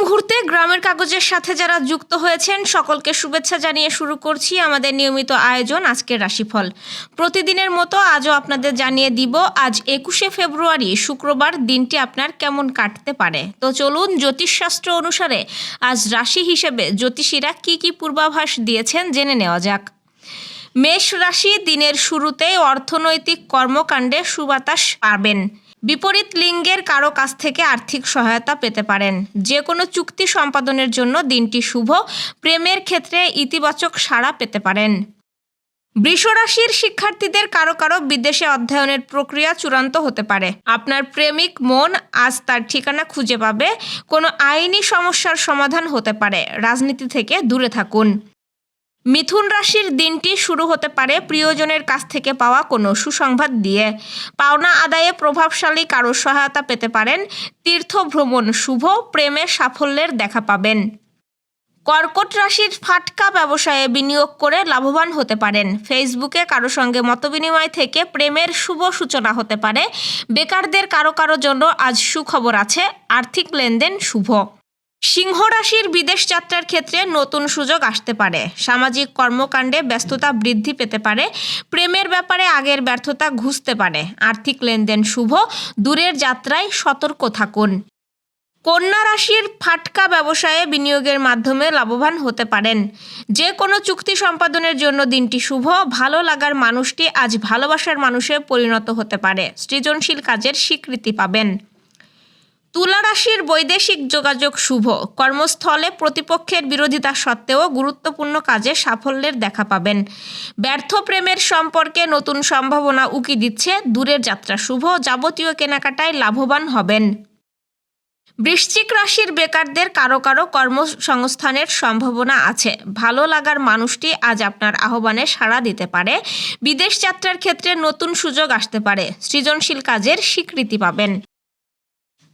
মুহূর্তে গ্রামের কাগজের সাথে যারা যুক্ত হয়েছেন, সকলকে শুভেচ্ছা জানিয়ে শুরু করছি আমাদের নিয়মিত আয়োজন আজকের রাশিফল। প্রতিদিনের মতো আজও আপনাদের জানিয়ে দিব, আজ একুশে ফেব্রুয়ারি, শুক্রবার দিনটি আপনার কেমন কাটতে পারে? তো চলুন জ্যোতিষশাস্ত্র অনুসারে আজ রাশি হিসেবে জ্যোতিষীরা কি কি পূর্বাভাস দিয়েছেন জেনে নেওয়া যাক। মেষ রাশি দিনের শুরুতে অর্থনৈতিক কর্মকাণ্ডে সুবাতাস পাবেন। বিপরীত লিঙ্গের কারও কাছ থেকে আর্থিক সহায়তা পেতে পারেন। যে কোনো চুক্তি সম্পাদনের জন্য দিনটি শুভ, প্রেমের ক্ষেত্রে ইতিবাচক সাড়া পেতে পারেন। বৃষরাশির শিক্ষার্থীদের কারও কারও বিদেশে অধ্যয়নের প্রক্রিয়া চূড়ান্ত হতে পারে। আপনার প্রেমিক মন আজ তার ঠিকানা খুঁজে পাবে। কোনো আইনি সমস্যার সমাধান হতে পারে। রাজনীতি থেকে দূরে থাকুন। মিথুন রাশির দিনটি শুরু হতে পারে প্রিয়জনের কাছ থেকে পাওয়া কোনো সুসংবাদ দিয়ে। পাওনা আদায়ে প্রভাবশালী কারও সহায়তা পেতে পারেন। তীর্থ ভ্রমণ শুভ, প্রেমে সাফল্যের দেখা পাবেন। কর্কট রাশির ফাটকা ব্যবসায়ে বিনিয়োগ করে লাভবান হতে পারেন। ফেসবুকে কারও সঙ্গে মতবিনিময় থেকে প্রেমের শুভ সূচনা হতে পারে। বেকারদের কারও কারও জন্য আজ সুখবর আছে। আর্থিক লেনদেন শুভ। সিংহ রাশির বিদেশ যাত্রার ক্ষেত্রে নতুন সুযোগ আসতে পারে। সামাজিক কর্মকাণ্ডে ব্যস্ততা বৃদ্ধি পেতে পারে। প্রেমের ব্যাপারে আগের ব্যর্থতা ঘুষতে পারে। আর্থিক লেনদেন শুভ। দূরের যাত্রায় সতর্ক থাকুন। কন্যা রাশির ফাটকা ব্যবসায়ে বিনিয়োগের মাধ্যমে লাভবান হতে পারেন। যে কোনো চুক্তি সম্পাদনের জন্য দিনটি শুভ। ভালো লাগার মানুষটি আজ ভালোবাসার মানুষে পরিণত হতে পারে। সৃজনশীল কাজের স্বীকৃতি পাবেন। তুলা রাশির বৈদেশিক যোগাযোগ শুভ। কর্মস্থলে প্রতিপক্ষের বিরোধিতা সত্ত্বেও গুরুত্বপূর্ণ কাজে সাফল্যের দেখা পাবেন। ব্যর্থ প্রেমের সম্পর্কে নতুন সম্ভাবনা উকি দিচ্ছে। দূরের যাত্রা শুভ। যাবতীয় কেনাকাটায় লাভবান হবেন। বৃশ্চিক রাশির বেকারদের কারও কারও কর্মসংস্থানের সম্ভাবনা আছে। ভালো লাগার মানুষটি আজ আপনার আহ্বানে সাড়া দিতে পারে। বিদেশ যাত্রার ক্ষেত্রে নতুন সুযোগ আসতে পারে। সৃজনশীল কাজের স্বীকৃতি পাবেন।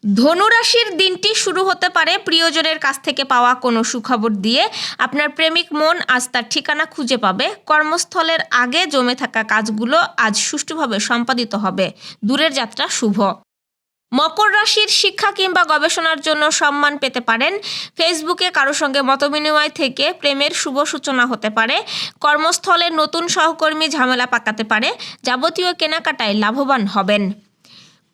ধনুরাশির দিনটি শুরু হতে পারে। প্রিয়জনের কাছ থেকে পাওয়া কোনো সুখবর দিয়ে আপনার প্রেমিক মন আজ তার ঠিকানা খুঁজে পাবে। কর্মস্থলের আগে জমে থাকা কাজগুলো আজ সুষ্ঠুভাবে সম্পাদিত হবে। দূরের যাত্রা শুভ। মকর রাশির শিক্ষা কিংবা গবেষণার জন্য সম্মান পেতে পারেন। ফেসবুকে কারও সঙ্গে মতবিনিময় থেকে প্রেমের শুভ সূচনা হতে পারে। কর্মস্থলে নতুন সহকর্মী ঝামেলা পাকাতে পারে। যাবতীয় কেনাকাটায় লাভবান হবেন।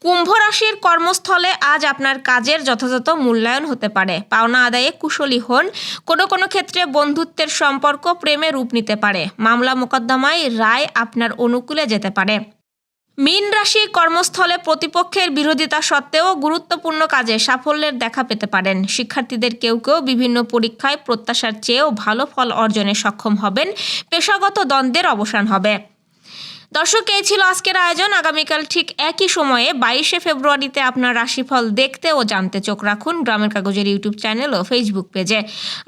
কুম্ভ রাশির কর্মস্থলে আজ আপনার কাজের যথাযথ মূল্যায়ন হতে পারে। পাওনা আদায়ে কুশলী হন। কোনো কোনো ক্ষেত্রে বন্ধুত্বের সম্পর্ক প্রেমে রূপ নিতে পারে। মামলা মোকদ্দমায় রায় আপনার অনুকূলে যেতে পারে। মীন রাশি কর্মস্থলে প্রতিপক্ষের বিরোধিতা সত্ত্বেও গুরুত্বপূর্ণ কাজে সাফল্যের দেখা পেতে পারেন। শিক্ষার্থীদের কেউ কেউ বিভিন্ন পরীক্ষায় প্রত্যাশার চেয়েও ভালো ফল অর্জনে সক্ষম হবেন। পেশাগত দ্বন্দ্বের অবসান হবে। দর্শক, এই ছিল আজকের আয়োজন। আগামীকাল ঠিক একই সময়ে বাইশে ফেব্রুয়ারিতে আপনার রাশিফল দেখতে ও জানতে চোখ রাখুন গ্রামের কাগজের ইউটিউব চ্যানেল ও ফেসবুক পেজে।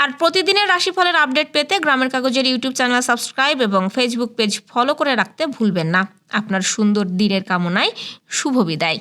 আর প্রতিদিনের রাশিফলের আপডেট পেতে গ্রামের কাগজের ইউটিউব চ্যানেল সাবস্ক্রাইব এবং ফেসবুক পেজ ফলো করে রাখতে ভুলবেন না। আপনার সুন্দর দিনের কামনায় শুভ বিদায়।